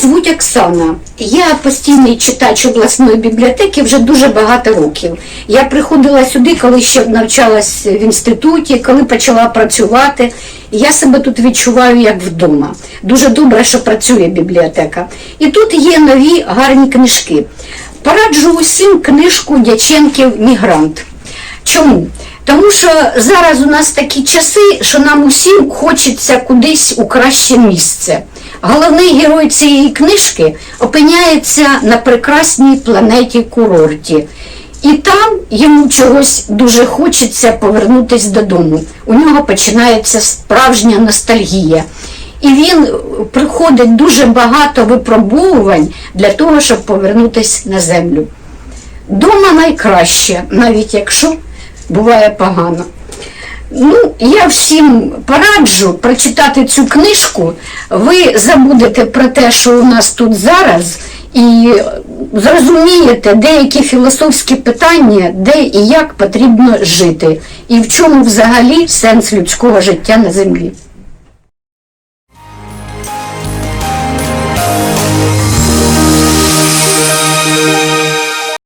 звуть Оксана. Я постійний читач обласної бібліотеки вже дуже багато років. Я приходила сюди, коли ще навчалась в інституті, коли почала працювати. Я себе тут відчуваю як вдома. Дуже добре, що працює бібліотека. І тут є нові гарні книжки. Пораджу усім книжку Дяченків Мігрант. Чому? Тому що зараз у нас такі часи, що нам усім хочеться кудись у краще місце. Головний герой цієї книжки опиняється на прекрасній планеті курорті. І там йому чогось дуже хочеться повернутися додому. У нього починається справжня ностальгія. І він приходить дуже багато випробовувань для того, щоб повернутися на землю. Дома найкраще, навіть якщо буває погано. Ну, я всім пораджу прочитати цю книжку. Ви забудете про те, що у нас тут зараз, і зрозумієте деякі філософські питання, де і як потрібно жити, і в чому взагалі сенс людського життя на землі.